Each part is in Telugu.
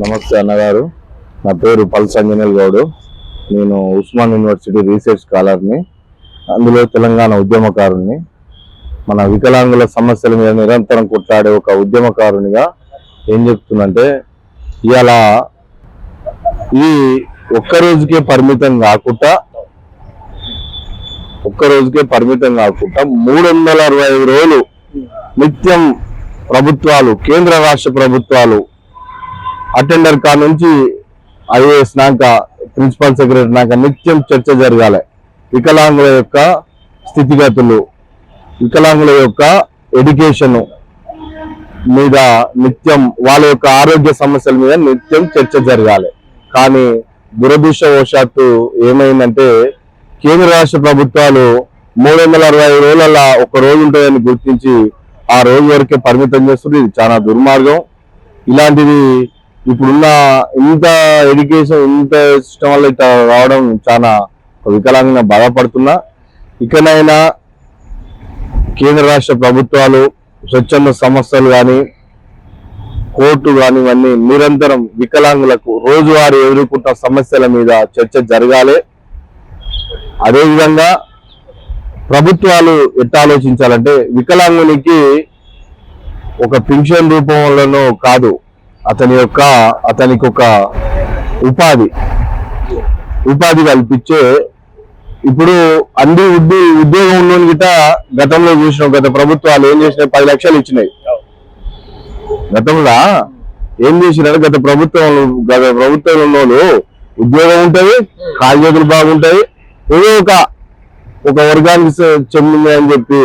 నమస్తే అన్నగారు. నా పేరు పల్స్ అంజనేల్ గౌడ్. నేను ఉస్మాన్ యూనివర్సిటీ రీసెర్చ్ స్కాలర్ని అందులో తెలంగాణ ఉద్యమకారుణ్ణి. మన వికలాంగుల సమస్యల మీద నిరంతరం కొట్లాడే ఒక ఉద్యమకారునిగా ఏం చెప్తుందంటే ఇలా ఈ ఒక్క రోజుకే పరిమితం కాకుండా ఒక్క రోజుకే పరిమితం కాకుండా మూడు వందల అరవై ఐదు రోజులు నిత్యం ప్రభుత్వాలు కేంద్ర రాష్ట్ర ప్రభుత్వాలు అటెండర్ కా నుంచి ఐఏఎస్ నాక ప్రిన్సిపల్ సెక్రటరీ నాక నిత్యం చర్చ జరగాలి. వికలాంగుల యొక్క స్థితిగతులు వికలాంగుల యొక్క ఎడ్యుకేషన్ మీద నిత్యం వాళ్ళ యొక్క ఆరోగ్య సమస్యల మీద నిత్యం చర్చ జరగాలి. కానీ దురదృష్టవశాత్తు ఏమైందంటే కేంద్ర రాష్ట్ర ప్రభుత్వాలు మూడు వందల అరవై రోజుల ఒక రోజు ఉంటుందని గుర్తించి ఆ రోజు వరకే పరిమితం చేస్తుంది ఇది చాలా దుర్మార్గం. ఇలాంటిది ఇప్పుడున్న ఇంత ఎడ్యుకేషన్ ఇంత సిస్టమ్ వల్ల ఇట్లా రావడం చాలా వికలాంగంగా బాధపడుతున్నా. ఇకనైనా కేంద్ర రాష్ట్ర ప్రభుత్వాలు స్వచ్ఛంద సంస్థలు కానీ కోర్టు కానీ ఇవన్నీ నిరంతరం వికలాంగులకు రోజువారీ ఎదుర్కొంటున్న సమస్యల మీద చర్చ జరగాలి. అదేవిధంగా ప్రభుత్వాలు ఎట్లా ఆలోచించాలంటే వికలాంగునికి ఒక పింఛన్ రూపంలోనో కాదు అతని యొక్క అతనికి ఒక ఉపాధి. ఉపాధి కల్పించే ఇప్పుడు అన్ని ఉద్యోగ ఉద్యోగం ఉన్నోని గిట గతంలో చూసినాం గత ప్రభుత్వాలు ఏం చేసినాయి? పది లక్షలు ఇచ్చినాయి. గతంలో ఏం చేసినారు? గత ప్రభుత్వం గత ప్రభుత్వంలో ఉన్నోళ్ళు ఉద్యోగం ఉంటుంది కాళ్ళేతులు బాగుంటాయి ఏదో ఒక ఒక వర్గానికి చెందిందని చెందింది అని చెప్పి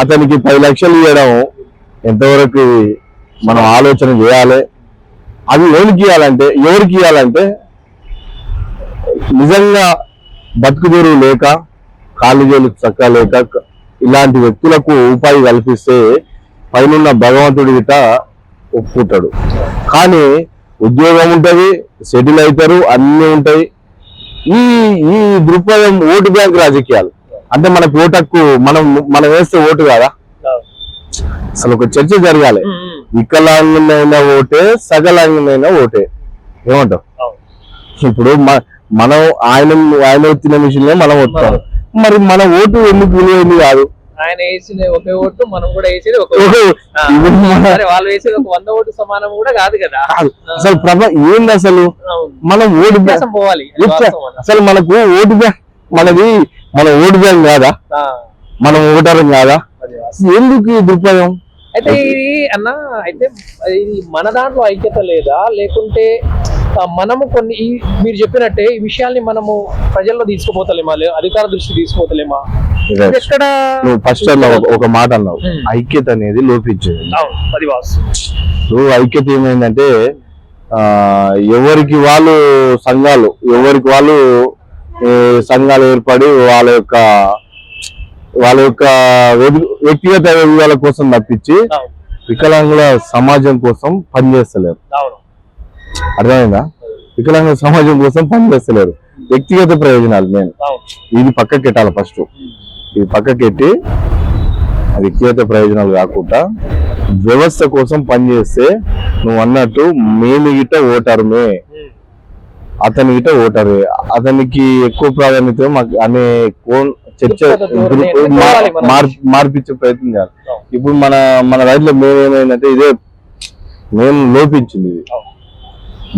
అతనికి పది లక్షలు ఇవ్వడం ఎంతవరకు మనం ఆలోచన చేయాలి? అవి ఎవరికి ఇవ్వాలంటే ఎవరికి ఇవ్వాలంటే నిజంగా బతుకుదూరు లేక కాళ్ళు చేలు చక్క లేక ఇలాంటి వ్యక్తులకు ఉపాధి కల్పిస్తే పైనున్న భగవంతుడి గిట ఒప్పుకుంటాడు. కానీ ఉద్యోగం ఉంటది సెటిల్ అవుతారు అన్ని ఉంటాయి. ఈ ఈ దృక్పథం ఓటు బ్యాంక్ రాజకీయాలు. అంటే మనకు ఓటు హక్కు మనం మనం వేస్తే ఓటు కాదా? అసలు ఒక చర్చ జరగాలి. వికలాంగునైన ఓటే సకలాంగునైన ఓటే. ఏమంటావు? ఇప్పుడు మనం ఆయన ఆయన ఎత్తిన మిషన్ మనం వస్తాం మరి మన ఓటు ఎందుకు విలువైంది కాదు? ఆయన వేసిన ఒకే ఓటు మనం కూడా వేసేది ఒక వాళ్ళు వేసేది ఒక వంద ఓటు సమానం కూడా కాదు కదా. అసలు ప్రభ ఏంది అసలు. మనం ఓటు పోవాలి. అసలు మనకు ఓటు బ్యాంక్ మనది మన ఓటు బ్యాంక్ కాదా? మనం ఓటరం కాదా. ఎందుకు దృక్పథం అయితే ఇది అన్న అయితే ఇది మన దాంట్లో ఐక్యత లేదా? లేకుంటే మనము కొన్ని ఈ మీరు చెప్పినట్టే ఈ విషయాల్ని మనము ప్రజల్లో తీసుకుపోతలేమా? అధికార దృష్టి తీసుకుపోతలేమా? ఎక్కడ నువ్వు ఫస్ట్ ఒక మాట అన్నావు. Hmm. ఐక్యత అనేది లోపించేది. అది నువ్వు ఐక్యత ఏమైందంటే ఆ ఎవరికి వాళ్ళు సంఘాలు ఎవరికి వాళ్ళు సంఘాలు ఏర్పడి వాళ్ళ యొక్క వాళ్ళ యొక్క వ్యక్తిగత ఎదుగుదల కోసం తప్పించి వికలాంగుల సమాజం కోసం పనిచేస్తలేరు అర్థమైందా? వికలాంగుల సమాజం కోసం పనిచేస్తలేరు వ్యక్తిగత ప్రయోజనాలు నేను ఇది పక్కకి పెట్టాలి ఫస్ట్. ఇది పక్కకెట్టి వ్యక్తిగత ప్రయోజనాలు కాకుండా వ్యవస్థ కోసం పనిచేస్తే నువ్వు అన్నట్టు మేము గిట్ట ఓటరుమే. అతని గిట్ట ఓటరే. అతనికి ఎక్కువ ప్రాధాన్యత మాకు అనే కోన్ చర్చ మార్పించే ప్రయత్నం చేయాలి. ఇప్పుడు మన మన రైతులో మేము ఏమైందంటే ఇదే మేము లోపించింది ఇది.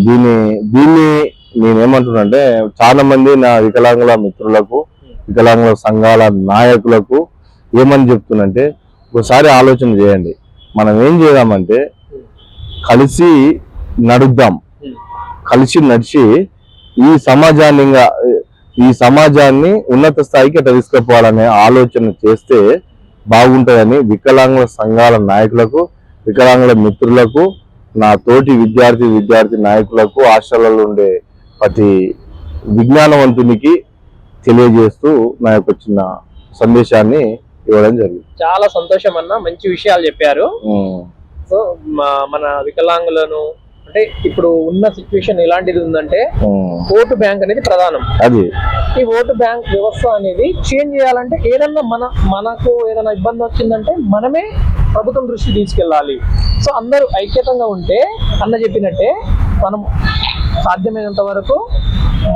దీన్ని దీన్ని నేనేమంటున్నానంటే చాలా మంది నా వికలాంగుల మిత్రులకు వికలాంగుల సంఘాల నాయకులకు ఏమని చెప్తున్నంటే ఒకసారి ఆలోచన చేయండి మనం ఏం చేద్దామంటే కలిసి నడుద్దాం. కలిసి నడిచి ఈ సమాజాన్ని ఈ సమాజాన్ని ఉన్నత స్థాయికి అట్లా తీసుకుపోవాలనే ఆలోచన చేస్తే బాగుంటుందని వికలాంగుల సంఘాల నాయకులకు వికలాంగుల మిత్రులకు నా తోటి విద్యార్థి విద్యార్థి నాయకులకు హాస్టళ్ళలో ఉండే ప్రతి విజ్ఞానవంతునికి తెలియజేస్తూ నా యొక్క చిన్న సందేశాన్ని ఇవ్వడం జరిగింది. చాలా సంతోషం అన్న మంచి విషయాలు చెప్పారు. సో మన వికలాంగులను అంటే ఇప్పుడు ఉన్న సిచ్యువేషన్ ఎలాంటిది ఉందంటే ఉమ్, ఓటు బ్యాంక్ అనేది ప్రధానం. అది. ఈ ఓటు బ్యాంక్ వ్యవస్థ అనేది చేంజ్ చేయాలంటే ఏదన్నా మన మనకు ఏదైనా ఇబ్బంది వచ్చిందంటే మనమే ప్రభుత్వం దృష్టి తీసుకెళ్ళాలి. సో అందరూ ఐక్యతంగా ఉంటే అన్న చెప్పినట్టే మనం సాధ్యమైనంత వరకు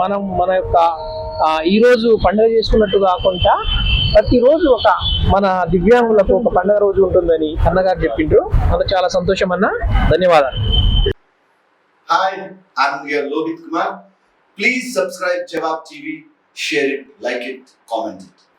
మనం మన యొక్క ఆ, ఈ రోజు పండుగ చేసుకున్నట్టు కాకుండా ప్రతిరోజు ఒక మన దివ్యాంగులకు ఒక పండుగ రోజు ఉంటుందని అన్నగారు చెప్పిండ్రు. నాకు చాలా సంతోషం అన్న. ధన్యవాదాలు. Hi, I'm here Lohit Kumar. Please subscribe Jawab TV, share it, like it, comment it.